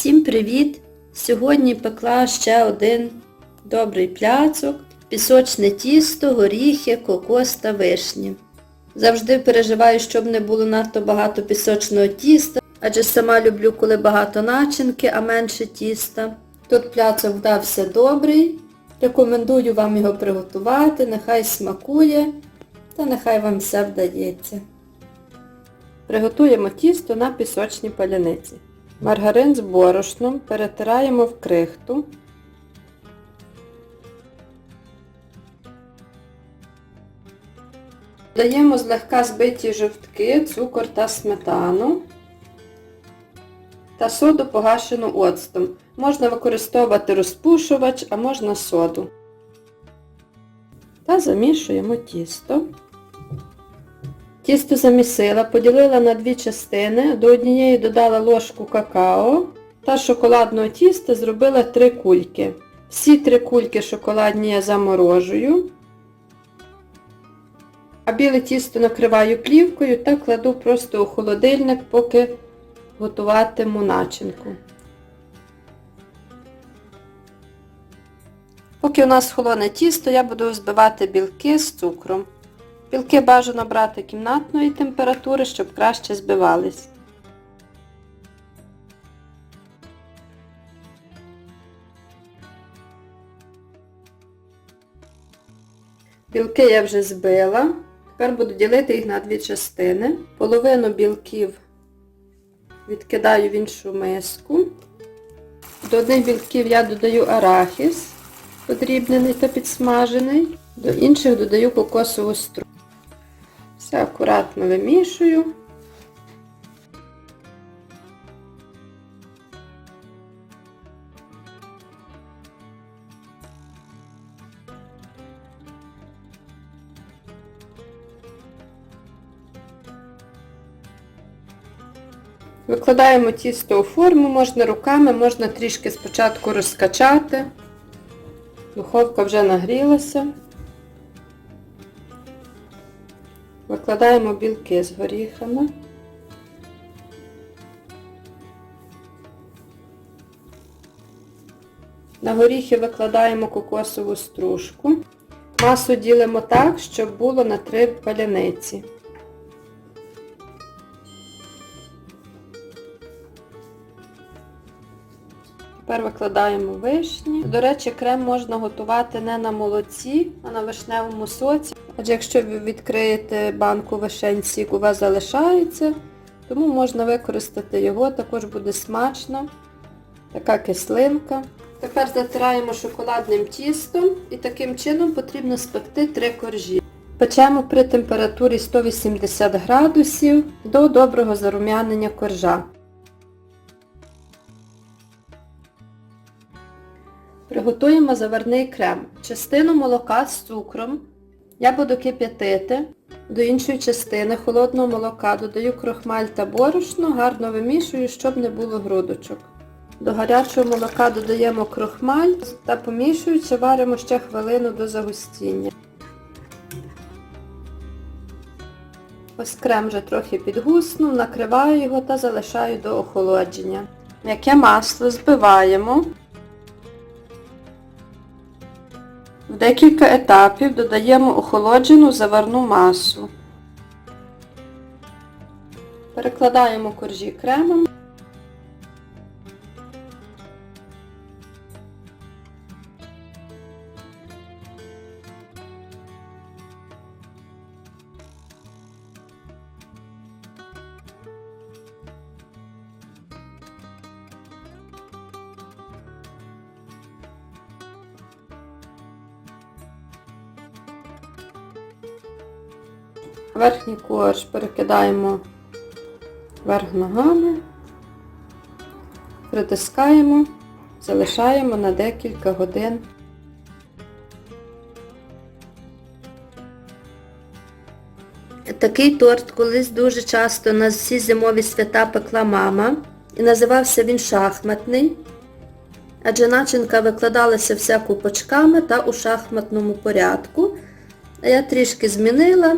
Всім привіт! Сьогодні пекла ще один добрий пляцок, пісочне тісто, горіхи, кокос та вишні. Завжди переживаю, щоб не було надто багато пісочного тіста, адже сама люблю, коли багато начинки, а менше тіста. Тут пляцок вдався добрий. Рекомендую вам його приготувати, нехай смакує та нехай вам все вдається. Приготуємо тісто на пісочній паляниці. Маргарин з борошном перетираємо в крихту. Даємо злегка збиті жовтки, цукор та сметану та соду погашену оцтом. Можна використовувати розпушувач, а можна соду. Та замішуємо тісто. Тісто замісила, поділила на дві частини, до однієї додала ложку какао та шоколадного тіста зробила три кульки. Всі три кульки шоколадні я заморожую, а біле тісто накриваю плівкою та кладу просто у холодильник, поки готуватиму начинку. Поки у нас холодне тісто, я буду збивати білки з цукром. Білки бажано брати кімнатної температури, щоб краще збивались. Білки я вже збила. Тепер буду ділити їх на дві частини. Половину білків відкидаю в іншу миску. До одних білків я додаю арахіс, подрібнений та підсмажений. До інших додаю кокосову стру. Акуратно вимішую. Викладаємо тісто у форму, можна руками, можна трішки спочатку розкачати. Духовка вже нагрілася. Викладаємо білки з горіхами. На горіхи викладаємо кокосову стружку. Масу ділимо так, щоб було на три паляниці. Тепер викладаємо вишні. До речі, крем можна готувати не на молоці, а на вишневому соці. Адже якщо ви відкриєте банку вишень, у вас залишається, тому можна використати його, також буде смачно. Така кислинка. Тепер затираємо шоколадним тістом і таким чином потрібно спекти три коржі. Печемо при температурі 180 градусів до доброго зарум'янення коржа. Приготуємо заварний крем. Частину молока з цукром я буду кип'ятити. До іншої частини холодного молока додаю крохмаль та борошно, гарно вимішую, щоб не було грудочок. До гарячого молока додаємо крохмаль та помішуючи варимо ще хвилину до загустіння. Ось крем вже трохи підгуснув, накриваю його та залишаю до охолодження. М'яке масло збиваємо. В декілька етапів додаємо охолоджену заварну масу. Перекладаємо коржі кремом. Верхній корж перекидаємо вверх ногами, притискаємо, залишаємо на декілька годин. Такий торт колись дуже часто на всі зимові свята пекла мама. І називався він шахматний, адже начинка викладалася вся купочками та у шахматному порядку. А я трішки змінила,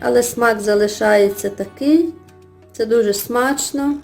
але смак залишається такий. Це дуже смачно.